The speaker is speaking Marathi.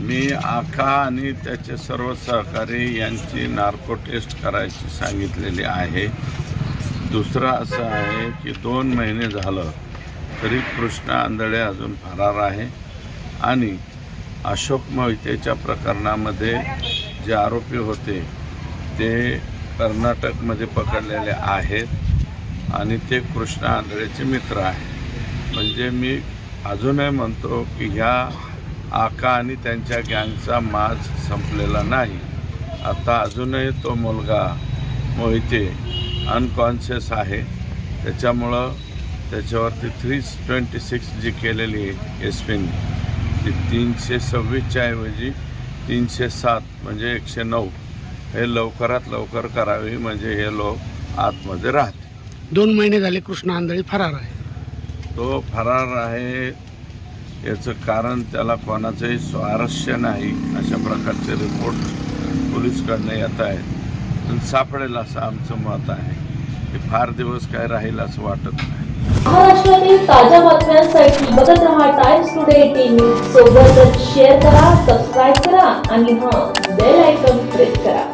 मी आखा आणि त्याचे सर्व सहकारी यांची नार्को टेस्ट करायची सांगितलेली आहे. दुसरं असं आहे की दोन महिने झालं तरी कृष्णा आंधळे अजून फरार आहे आणि अशोक मोहितेच्या प्रकरणामध्ये जे आरोपी होते ते कर्नाटकमध्ये पकडलेले आहेत आणि ते कृष्णा आंधळेचे मित्र आहेत. म्हणजे मी अजूनही म्हणतो की ह्या आका आणि त्यांच्या गँगचा माज संपलेला नाही. आता अजूनही तो मुलगा मोहिते अनकॉन्शियस आहे. त्याच्यामुळं त्याच्यावरती थ्री ट्वेंटी सिक्स जी केलेली आहे एस पीने ती तीनशे सव्वीसच्या ऐवजी तीनशे सात म्हणजे एकशे नऊ. हे लवकरात लवकर करावी म्हणजे हे लोक आतमध्ये राहतील. दोन महिने झाले कृष्ण आंधळी फरार आहे. तो फरार आहे याचं कारण त्याला कोणाचंही स्वारस्य नाही अशा प्रकारचे रिपोर्ट पोलीसकडनं येत आहेत. पण सापडेल असं आमचं मत आहे. ते फार दिवस काय राहील असं वाटत नाही. महाराष्ट्रातील ताज्या बातम्यांसाठी बघत रहा टाइम्स टुडे एटीन सोबतच शेअर करा सबस्क्राईब करा आणि हां बेल आयकॉन प्रेस करा.